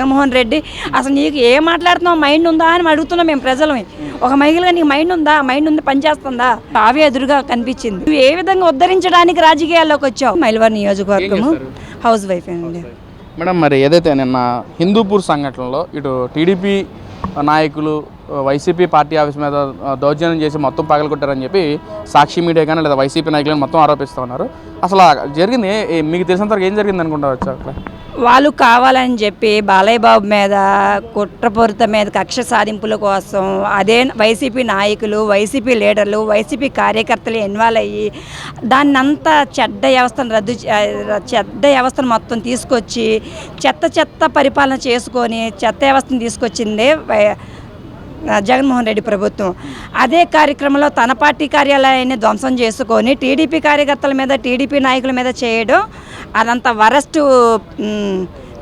జగన్మోహన్ రెడ్డి. అసలు నీకు ఏం మాట్లాడుతున్నావు? మైండ్ ఉందా అని అడుగుతున్నాం మేము ప్రజలమే. ఒక మహిళగా నీకు మైండ్ ఉందా? మైండ్ ఉంది పనిచేస్తుందా ఆవే ఎదురుగా కనిపించింది. నువ్వు ఏ విధంగా ఉద్ధరించడానికి రాజకీయాల్లోకి వచ్చావు? మైలవరం నియోజకవర్గము హౌస్ వైఫ్ అండి. మేడం మరి ఏదైతే నిన్న హిందూపూర్ సంఘటనలో ఇటు టీడీపీ నాయకులు వైసీపీ పార్టీ ఆఫీస్ మీద దౌర్జన్యం చేసి మొత్తం పగలగొట్టారని చెప్పి సాక్షి మీడియా కానీ లేదా వైసీపీ నాయకులను మొత్తం ఆరోపిస్తూ ఉన్నారు. అసలు జరిగింది మీకు తెలిసినంత వరకు ఏం జరిగింది అనుకుంటారు అక్కడ? వాళ్ళు కావాలని చెప్పి బాలయ్య బాబు మీద కుట్రపూరిత మీద కక్ష సాధింపుల కోసం అదే వైసీపీ నాయకులు వైసీపీ లీడర్లు వైసీపీ కార్యకర్తలు ఇన్వాల్వ్ అయ్యి దాన్ని అంతా చెడ్డ వ్యవస్థను రద్దు చే- చెడ్డ వ్యవస్థను మొత్తం తీసుకొచ్చి చెత్త చెత్త పరిపాలన చేసుకొని చెత్త వ్యవస్థను తీసుకొచ్చిందే జగన్మోహన్ రెడ్డి ప్రభుత్వం. అదే కార్యక్రమంలో తన పార్టీ కార్యాలయాన్ని ధ్వంసం చేసుకొని టీడీపీ కార్యకర్తల మీద టీడీపీ నాయకుల మీద చేయడం అదంత వరస్ట్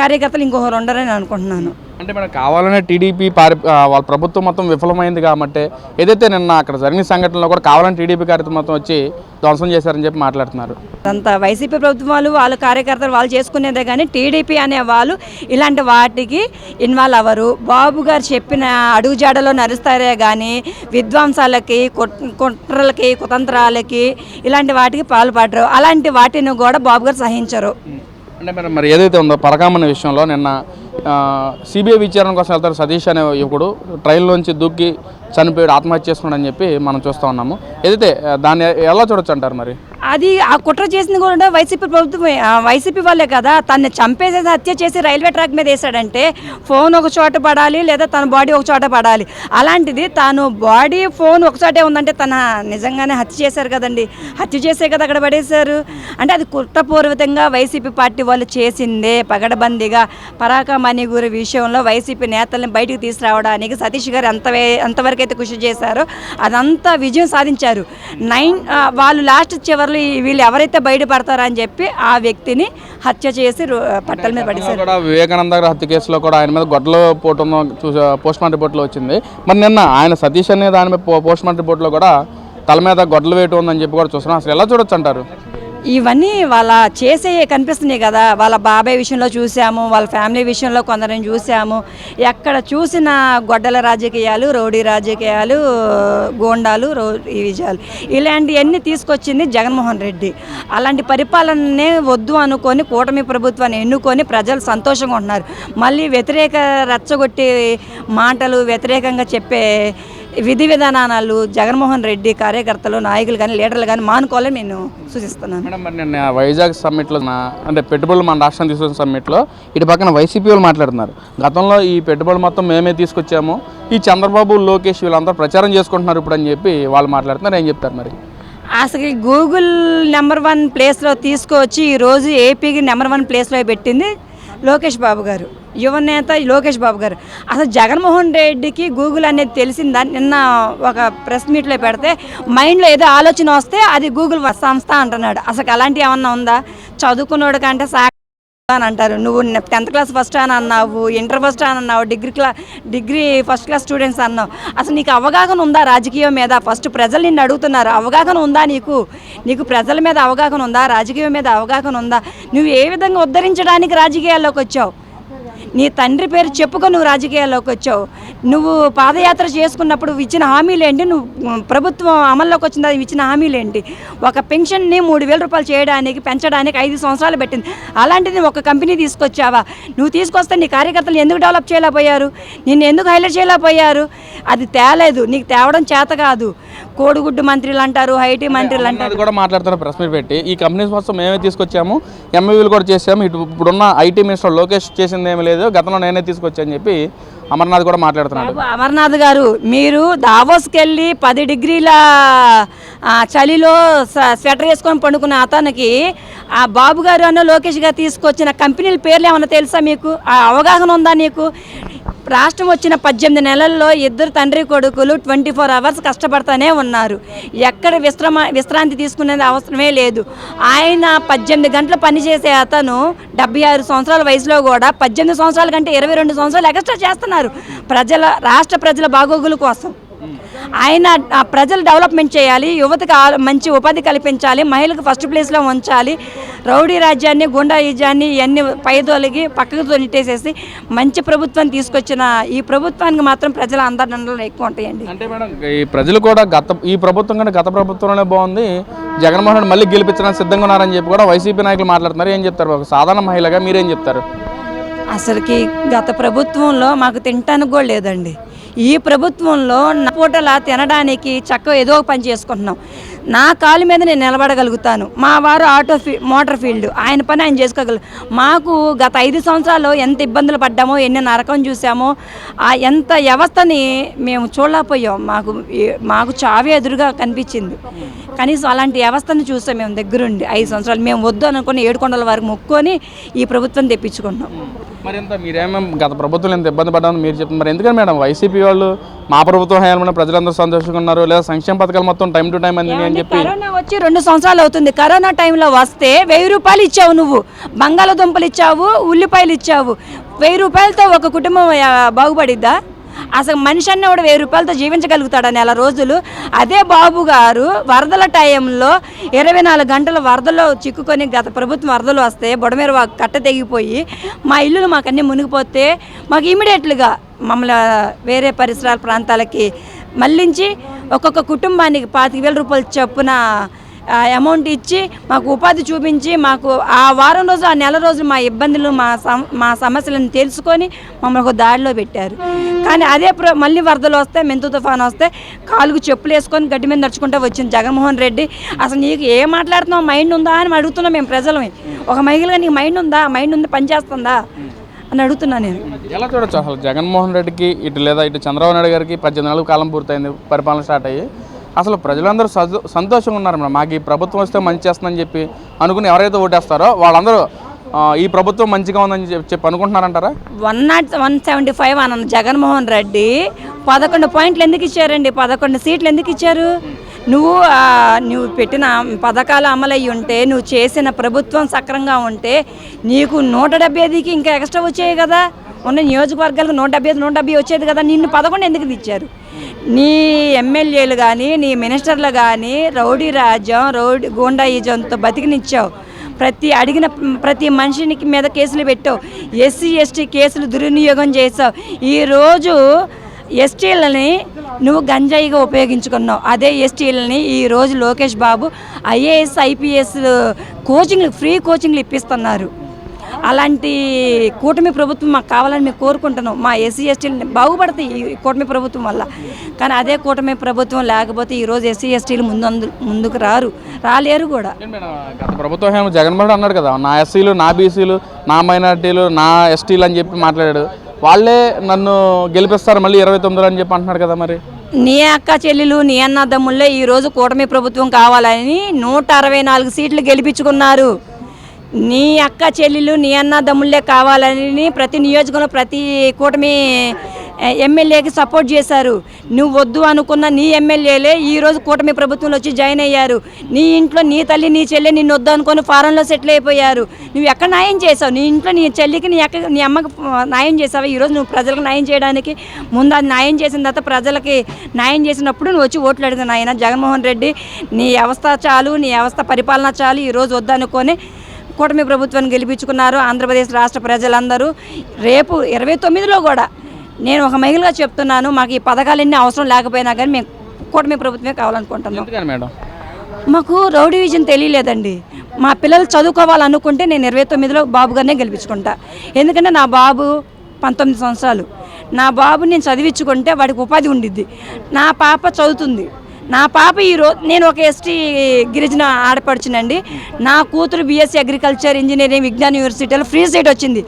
కార్యకర్తలు ఇంకొకరు ఉండరని అనుకుంటున్నాను. అంటే మనకు కావాలనే టీడీపీ పారి వాళ్ళ ప్రభుత్వం మొత్తం విఫలమైంది కాబట్టి ఏదైతే నిన్న అక్కడ జరిగిన సంఘటనలో కూడా కావాలని టీడీపీ కార్యక్రమం మొత్తం వచ్చి ధ్వంసం చేశారని చెప్పి మాట్లాడుతున్నారు. అదంతా వైసీపీ ప్రభుత్వం వాళ్ళు వాళ్ళ కార్యకర్తలు వాళ్ళు చేసుకునేదే కానీ టీడీపీ అనే వాళ్ళు ఇలాంటి వాటికి ఇన్వాల్వ్ అవ్వరు. బాబు గారు చెప్పిన అడుగుజాడలో నడుస్తారే కానీ విధ్వంసాలకి కుట్- కుట్రలకి కుతంత్రాలకి ఇలాంటి వాటికి పాల్పడరు. అలాంటి వాటిని కూడా బాబు గారు సహించరు. అంటే మరి మరి ఏదైతే ఉందో పరకామణ విషయంలో నిన్న సిబిఐ విచారణ కోసం వెళ్తారు సతీష్ అనే యువకుడు. ట్రైన్లోంచి దూక్కి చనిపోయాడు ఆత్మహత్య చేసుకున్నాడని చెప్పి మనం చూస్తూ ఉన్నాము. ఏదైతే దాన్ని ఎలా చూడొచ్చు అంటారు మరి? అది ఆ కుట్ర చేసింది కూడా వైసీపీ ప్రభుత్వం వైసీపీ వాళ్ళే కదా. తనని చంపేసేసి హత్య చేసి రైల్వే ట్రాక్ మీద వేసాడంటే ఫోన్ ఒక చోట పడాలి లేదా తన బాడీ ఒక చోట పడాలి. అలాంటిది తాను బాడీ ఫోన్ ఒక చోటే ఉందంటే తన నిజంగానే హత్య చేశారు కదండి. హత్య చేసే కదా అక్కడ పడేశారు. అంటే అది కుట్రపూర్వకంగా వైసీపీ పార్టీ వాళ్ళు చేసిందే పగడబందీగా పరాకమణి గురి విషయంలో వైసీపీ నేతల్ని బయటకు తీసుకురావడానికి సతీష్ గారు ఎంత ఎంతవరకు అయితే కృషి చేశారో అదంతా విజయం సాధించారు. నైన్ వాళ్ళు లాస్ట్ చివరిలో ఈ- వీళ్ళు ఎవరైతే బయటపడతారో అని చెప్పి ఆ వ్యక్తిని హత్య చేసి పట్టల మీద పడేశారు. కూడా వివేకానంద గారి హత్య కేసులో కూడా ఆయన మీద గొడ్డలో పోటు చూసా పోస్ట్ మార్టం రిపోర్ట్లో వచ్చింది. మరి నిన్న ఆయన సతీష్ అనే దాని మీద పోస్ట్ మార్టం రిపోర్ట్లో కూడా తల మీద గొడ్డలు వేయటం ఉందని చెప్పి కూడా చూస్తున్నాం. అసలు ఎలా చూడొచ్చు అంటారు? ఇవన్నీ వాళ్ళ చేసే కనిపిస్తున్నాయి కదా. వాళ్ళ బాబాయ్ విషయంలో చూసాము వాళ్ళ ఫ్యామిలీ విషయంలో కొందరిని చూసాము. ఎక్కడ చూసిన గొడ్డల రాజకీయాలు రౌడీ రాజకీయాలు గోండాలు రౌ ఈ విజయాలు. ఇలాంటివన్నీ తీసుకొచ్చింది జగన్మోహన్ రెడ్డి. అలాంటి పరిపాలననే వద్దు అనుకొని కూటమి ప్రభుత్వాన్ని ఎన్నుకొని ప్రజలు సంతోషంగా ఉంటున్నారు. మళ్ళీ వ్యతిరేక రెచ్చగొట్టి మాటలు వ్యతిరేకంగా చెప్పే విధి విధానాలు జగన్మోహన్ రెడ్డి కార్యకర్తలు నాయకులు కానీ లీడర్లు కానీ మానుకోవాలని నేను సూచిస్తున్నాను. మేడం మరి నిన్న వైజాగ్ సమ్మిట్లో అంటే పెట్టుబడులు మన రాష్ట్రం తీసుకొచ్చిన సమ్మిట్లో ఇటు పక్కన వైసీపీ వాళ్ళు మాట్లాడుతున్నారు. గతంలో ఈ పెట్టుబడులు మొత్తం మేమే తీసుకొచ్చాము. ఈ చంద్రబాబు లోకేష్ వీళ్ళందరూ ప్రచారం చేసుకుంటున్నారు ఇప్పుడు అని చెప్పి వాళ్ళు మాట్లాడుతున్నారు. ఏం చెప్తారు మరి? అసలు గూగుల్ నెంబర్ వన్ ప్లేస్లో తీసుకొచ్చి ఈరోజు ఏపీకి నెంబర్ వన్ ప్లేస్లో పెట్టింది. లోకేష్ బాబు గారు. యువనేత లోకేష్ బాబు గారు. అసలు జగన్మోహన్ రెడ్డికి గూగుల్ అనేది తెలిసిందా? నిన్న ఒక ప్రెస్ మీట్లో పెడితే మైండ్లో ఏదో ఆలోచన వస్తే అది గూగుల్ సంస్థ అంటున్నాడు. అసలు అలాంటివి ఏమన్నా ఉందా? చదువుకున్నోడు కంటే సా అని అంటారు నువ్వు టెన్త్ క్లాస్ ఫస్ట్ అని అన్నావు ఇంటర్ ఫస్ట్ అని అన్నావు డిగ్రీ క్లా డిగ్రీ ఫస్ట్ క్లాస్ స్టూడెంట్స్ అన్నావు. అసలు నీకు అవగాహన ఉందా రాజకీయం మీద? ఫస్ట్ ప్రజలు నిన్ను అడుగుతున్నారు అవగాహన ఉందా నీకు? నీకు ప్రజల మీద అవగాహన ఉందా? రాజకీయం మీద అవగాహన ఉందా? నువ్వు ఏ విధంగా ఉద్ధరించడానికి రాజకీయాల్లోకి వచ్చావు? నీ తండ్రి పేరు చెప్పుకొని నువ్వు రాజకీయాల్లోకి వచ్చావు. నువ్వు పాదయాత్ర చేసుకున్నప్పుడు ఇచ్చిన హామీలేంటి? నువ్వు ప్రభుత్వం అమల్లోకి వచ్చిన ఇచ్చిన హామీలేంటి? ఒక పెన్షన్ని మూడు వేల రూపాయలు చేయడానికి పెంచడానికి ఐదు సంవత్సరాలు పెట్టింది. అలాంటిది ఒక కంపెనీ తీసుకొచ్చావా? నువ్వు తీసుకొస్తే నీ కార్యకర్తలు ఎందుకు డెవలప్ చేయలేకపోయారు? నిన్ను ఎందుకు హైలైట్ చేయలేకపోయారు? అది తేలేదు. నీకు తేవడం చేత కాదు. కోడిగుడ్డు మంత్రులు అంటారు ఐటీ మంత్రులు అంటారు. కూడా మాట్లాడుతున్నారు ప్రెస్ మీట్ పెట్టి. ఈ కంపెనీస్ కోసం మేమే తీసుకొచ్చాము. ఎంఏవీలు కూడా చేసాము ఇటు ఇప్పుడున్న ఐటీ మినిస్టర్ లోకేష్ చేసింది ఏమీ లేదు. గతంలో నేనే తీసుకొచ్చాను చెప్పి అమర్నాథ్ కూడా మాట్లాడుతున్నాడు. అమర్నాథ్ గారు మీరు దావోస్కి వెళ్ళి పది డిగ్రీల చలిలో స్వెటర్ వేసుకొని పండుకున్న అతనికి ఆ బాబు గారు అన్న లోకేష్ గారు తీసుకొచ్చిన కంపెనీల పేర్లు ఏమన్నా తెలుసా మీకు? ఆ అవగాహన ఉందా నీకు? రాష్ట్రం వచ్చిన పద్దెనిమిది నెలల్లో ఇద్దరు తండ్రి కొడుకులు ట్వంటీ ఫోర్ అవర్స్ కష్టపడతానే ఉన్నారు. ఎక్కడ విశ్రమ విశ్రాంతి తీసుకునేది అవసరమే లేదు. ఆయన పద్దెనిమిది గంటలు పనిచేసే అతను డెబ్బై ఆరు సంవత్సరాల వయసులో కూడా పద్దెనిమిది సంవత్సరాల కంటే ఇరవై రెండు సంవత్సరాలు ఎక్స్ట్రా చేస్తున్నారు. ప్రజల రాష్ట్ర ప్రజల బాగోగుల కోసం. ఆయన ఆ ప్రజలు డెవలప్మెంట్ చేయాలి యువతకు మంచి ఉపాధి కల్పించాలి మహిళలకు ఫస్ట్ ప్లేస్లో ఉంచాలి రౌడీ రాజ్యాన్ని గుండా ఇవన్నీ పైదొలిగి పక్కకు తొలిటేసేసి మంచి ప్రభుత్వం తీసుకొచ్చిన ఈ ప్రభుత్వానికి మాత్రం ప్రజల అందరిలో ఎక్కువ ఉంటాయండి. అంటే మేడం ఈ ప్రజలు కూడా గత ఈ ప్రభుత్వం కంటే గత ప్రభుత్వంలోనే బాగుంది. జగన్మోహన్ రెడ్డి మళ్ళీ గెలిపించడానికి సిద్ధంగా ఉన్నారని చెప్పి కూడా వైసీపీ నాయకులు మాట్లాడుతున్నారు. ఏం చెప్తారు? ఒక సాధారణ మహిళగా మీరేం చెప్తారు? అసలుకి గత ప్రభుత్వంలో మాకు తినటానికి కూడా లేదండి. ఈ ప్రభుత్వంలో నా పూటలా తినడానికి చక్కగా ఏదో ఒక పని చేసుకుంటున్నాం. నా కాలు మీద నేను నిలబడగలుగుతాను. మా వారు ఆటో ఫీ మోటార్ ఫీల్డ్. ఆయన పని ఆయన చేసుకోగలరు మాకు గత ఐదు సంవత్సరాలు ఎంత ఇబ్బందులు పడ్డామో ఎన్ని నరకం చూసామో ఆ ఎంత వ్యవస్థని మేము చూడలేకపోయాం. మాకు మాకు చావే ఎదురుగా కనిపించింది. కనీసం అలాంటి వ్యవస్థను చూసాం మేము దగ్గరుండి. ఐదు సంవత్సరాలు మేము వద్దు అనుకుని ఏడుకొండల వరకు మొక్కుకొని ఈ ప్రభుత్వం తెప్పించుకున్నాం మరి ఎంత మీరేమో గత ప్రభుత్వం ఎంత ఇబ్బంది పడ్డామని మీరు చెప్తున్నారు. మరి ఎందుకని మేడం వైసీపీ వాళ్ళు మా ప్రభుత్వం హయాంలో ప్రజలందరూ సంతోషంగా ఉన్నారు? లేదా సంక్షేమ పథకాలు మొత్తం టైం టు టైం అందినాయి అని చెప్పి కరోనా వచ్చి రెండు సంవత్సరాలు అవుతుంది. కరోనా టైంలో వస్తే వెయ్యి రూపాయలు ఇచ్చావు నువ్వు. బంగాళదుంపలు ఇచ్చావు ఉల్లిపాయలు ఇచ్చావు. వెయ్యి రూపాయలతో ఒక కుటుంబం బాగుపడిద్దా? అసలు మనిషి అన్న కూడా వెయ్యి రూపాయలతో జీవించగలుగుతాడు నెల రోజులు. అదే బాబు గారు వరదల టైంలో ఇరవై నాలుగు గంటల వరదలో చిక్కుకొని గత ప్రభుత్వం వరదలు వస్తే బుడమేర కట్ట తెగిపోయి మా ఇల్లులు మాకన్నీ మునిగిపోతే మాకు ఇమీడియట్లుగా మమ్మల్ని వేరే పరిసరాల ప్రాంతాలకి మళ్ళించి ఒక్కొక్క కుటుంబానికి పాతిక వేల రూపాయలు చొప్పున అమౌంట్ ఇచ్చి మాకు ఉపాధి చూపించి మాకు ఆ వారం రోజు ఆ నెల రోజు మా ఇబ్బందులు మా సమ మా సమస్యలను తెలుసుకొని మమ్మల్ని ఒక దారిలో పెట్టారు. కానీ అదే మళ్ళీ వరదలు వస్తే మెంతు తుఫాన్ వస్తే కాలుకు చెప్పులు వేసుకొని గడ్డి మీద నడుచుకుంటూ వచ్చింది జగన్మోహన్ రెడ్డి. అసలు నీకు ఏం మాట్లాడుతున్నావు? మైండ్ ఉందా అని అడుగుతున్నాం మేము ప్రజలమే ఒక మహిళగా నీకు మైండ్ ఉందా? మైండ్ ఉంది పనిచేస్తుందా అని అడుగుతున్నా నేను. ఎలా చూడొచ్చు అసలు జగన్మోహన్ రెడ్డికి ఇటు లేదా ఇటు చంద్రబాబు నాయుడు గారికి పద్దెనిమిది నెలల కాలం పూర్తయింది పరిపాలన స్టార్ట్ అయ్యి. అసలు ప్రజలందరూ సంతోషంగా ఉన్నారు మేడం. మాకు ఈ ప్రభుత్వం వస్తే మంచి చేస్తుందని చెప్పి అనుకుని ఎవరైతే ఓటేస్తారో వాళ్ళందరూ ఈ ప్రభుత్వం మంచిగా ఉందని చెప్పి చెప్పి అనుకుంటున్నారంటారా? One not one seventy five అన్న జగన్మోహన్ రెడ్డి పదకొండు పాయింట్లు ఎందుకు ఇచ్చారండి? పదకొండు సీట్లు ఎందుకు ఇచ్చారు? నువ్వు నువ్వు పెట్టిన పథకాలు అమలయ్యి ఉంటే నువ్వు చేసిన ప్రభుత్వం సక్రంగా ఉంటే నీకు నూట డెబ్బై ఐదుకి ఇంకా ఎక్స్ట్రా వచ్చాయి కదా? ఉన్న నియోజకవర్గాలకు నూట డెబ్బై ఐదు నూట డెబ్బై వచ్చేది కదా నిన్ను పదకొండు ఎందుకు ఇచ్చారు? నీ ఎమ్మెల్యేలు కానీ నీ మినిస్టర్లు కానీ రౌడీ రాజ్యం రౌడీ గూండాయిజంతో బతికినిచ్చావు. ప్రతి అడిగిన ప్రతి మనిషినికి మీద కేసులు పెట్టావు. ఎస్సీ ఎస్టీ కేసులు దుర్వినియోగం చేసావు ఈరోజు ఎస్టీలని నువ్వు గంజాయిగా ఉపయోగించుకున్నావు. అదే ఎస్టీలని ఈరోజు లోకేష్ బాబు ఐఏఎస్ ఐపీఎస్ కోచింగ్లు ఫ్రీ కోచింగ్లు ఇప్పిస్తున్నారు. అలాంటి కూటమి ప్రభుత్వం మాకు కావాలని మేము కోరుకుంటున్నాం. మా ఎస్సీ ఎస్టీలు బాగుపడతాయి ఈ కూటమి ప్రభుత్వం వల్ల. కానీ అదే కూటమి ప్రభుత్వం లేకపోతే ఈరోజు ఎస్సీ ఎస్టీలు ముందు ముందుకు రారు. రాలేరు కూడా. గత ప్రభుత్వం జగన్మోహన్ అన్నాడు కదా నా ఎస్సీలు నా బీసీలు నా మైనార్టీలు నా ఎస్టీలు అని చెప్పి మాట్లాడాడు. వాళ్ళే నన్ను గెలిపిస్తారు మళ్ళీ ఇరవై తొమ్మిదిలో అని చెప్పి అంటున్నాడు కదా మరి. నీ అక్క చెల్లెలు నీ అన్నదమ్ముళ్ళే ఈరోజు కూటమి ప్రభుత్వం కావాలని నూట అరవై నాలుగు సీట్లు గెలిపించుకున్నారు. నీ అక్క చెల్లెలు నీ అన్నదమ్ముళ్ళే కావాలని ప్రతి నియోజకంలో ప్రతి కూటమి ఎమ్మెల్యేకి సపోర్ట్ చేశారు. నువ్వు వద్దు అనుకున్న నీ ఎమ్మెల్యేలే ఈరోజు కూటమి ప్రభుత్వంలో వచ్చి జాయిన్ అయ్యారు. నీ ఇంట్లో నీ తల్లి నీ చెల్లి నిన్ను వద్దు అనుకొని ఫారంలో సెటిల్ అయిపోయారు. నువ్వు ఎక్కడ న్యాయం చేసావు నీ ఇంట్లో నీ చెల్లికి నీ అక్క నీ అమ్మకి న్యాయం చేసావు ఈరోజు నువ్వు ప్రజలకు న్యాయం చేయడానికి ముందు అది న్యాయం చేసిన తర్వాత ప్రజలకి న్యాయం చేసినప్పుడు నువ్వు వచ్చి ఓట్లు అడిగిన నాయన జగన్మోహన్ రెడ్డి నీ వ్యవస్థ చాలు నీ వ్యవస్థ పరిపాలన చాలు ఈరోజు వద్దనుకొని కూటమి ప్రభుత్వాన్ని గెలిపించుకున్నారు ఆంధ్రప్రదేశ్ రాష్ట్ర ప్రజలందరూ. రేపు ఇరవై తొమ్మిదిలో కూడా నేను ఒక మహిళగా చెప్తున్నాను మాకు ఈ పథకాలన్నీ అవసరం లేకపోయినా కానీ మేము కూటమి ప్రభుత్వమే కావాలనుకుంటున్నాం. మేడం? మాకు రౌడీ విజన్ తెలియలేదండి. మా పిల్లలు చదువుకోవాలనుకుంటే నేను ఇరవై తొమ్మిదిలో బాబు గారినే గెలిపించుకుంటా. ఎందుకంటే నా బాబు పంతొమ్మిది సంవత్సరాలు. నా బాబు నేను చదివించుకుంటే వాడికి ఉపాధి ఉండిద్ది. నా పాప చదువుతుంది. నా పాప ఈరోజు నేను ఒక ఎస్టీ గిరిజన ఆడపడుచునండి. నా కూతురు బీఎస్సీ అగ్రికల్చర్ ఇంజనీరింగ్ విజ్ఞాన యూనివర్సిటీలో ఫ్రీ సీట్ వచ్చింది.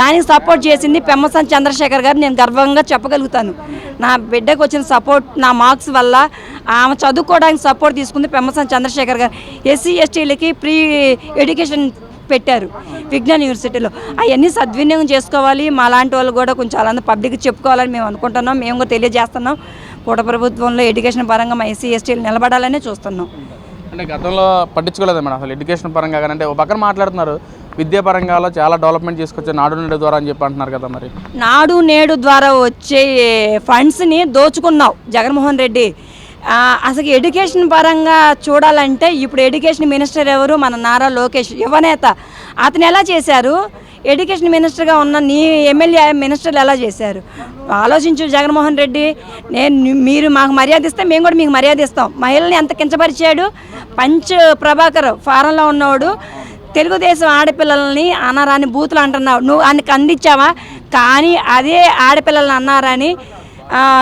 దానికి సపోర్ట్ చేసింది పెమ్మసాని చంద్రశేఖర్ గారు. నేను గర్వంగా చెప్పగలుగుతాను. నా బిడ్డకు వచ్చిన సపోర్ట్ నా మార్క్స్ వల్ల ఆమె చదువుకోవడానికి సపోర్ట్ తీసుకుంది పెమ్మసాని చంద్రశేఖర్ గారు. ఎస్సీ ఎస్టీలకి ప్రీ ఎడ్యుకేషన్ పెట్టారు విజ్ఞాన యూనివర్సిటీలో అవన్నీ సద్వినియోగం చేసుకోవాలి. మా లాంటి వాళ్ళు కూడా కొంచెం అలా పబ్లిక్ చెప్పుకోవాలని మేము అనుకుంటున్నాం. మేము కూడా తెలియజేస్తున్నాం. కూట ప్రభుత్వంలో ఎడ్యుకేషన్ పరంగా మా ఎస్సీ ఎస్టీలు నిలబడాలనే చూస్తున్నాం. అంటే గతంలో పట్టించుకోలేదు మేడం అసలు ఎడ్యుకేషన్ పరంగా కానీ అంటే ఒక పక్కన మాట్లాడుతున్నారు విద్యాపరంగా చాలా డెవలప్మెంట్ చేసుకొచ్చే నాడు నేడు ద్వారా అని చెప్పి అంటున్నారు కదా మరి. నాడు నేడు ద్వారా వచ్చే ఫండ్స్ని దోచుకున్నావు జగన్మోహన్ రెడ్డి. అసలు ఎడ్యుకేషన్ పరంగా చూడాలంటే ఇప్పుడు ఎడ్యుకేషన్ మినిస్టర్ ఎవరు? మన నారా లోకేష్ యువనేత అతను ఎలా చేశారు? ఎడ్యుకేషన్ మినిస్టర్గా ఉన్న నీ ఎమ్మెల్యే మినిస్టర్లు ఎలా చేశారు? ఆలోచించు జగన్మోహన్ రెడ్డి నేను మీరు మాకు మర్యాద ఇస్తే మేము కూడా మీకు మర్యాద ఇస్తాం. మహిళల్ని ఎంత కించపరిచాడు? పంచ్ ప్రభాకర్ ఫారంలో ఉన్నవాడు తెలుగుదేశం ఆడపిల్లల్ని అన్నారాని బూతులు అంటున్నావు. నువ్వు ఆయనకి అందించావా కానీ అదే ఆడపిల్లల్ని అన్నారని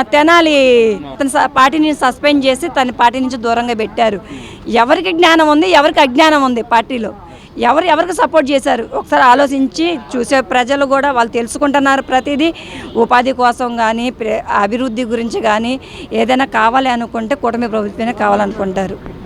తెనాలి తన స- పార్టీని సస్పెండ్ చేసి తన పార్టీ నుంచి దూరంగా పెట్టారు. ఎవరికి జ్ఞానం ఉంది? ఎవరికి అజ్ఞానం ఉంది పార్టీలో? ఎవరు ఎవరికి సపోర్ట్ చేశారు? ఒకసారి ఆలోచించి చూసే ప్రజలు కూడా వాళ్ళు తెలుసుకుంటున్నారు ప్రతిదీ. ఉపాధి కోసం కానీ అభివృద్ధి గురించి కానీ ఏదైనా కావాలి అనుకుంటే కూటమి ప్రభుత్వమే కావాలనుకుంటారు.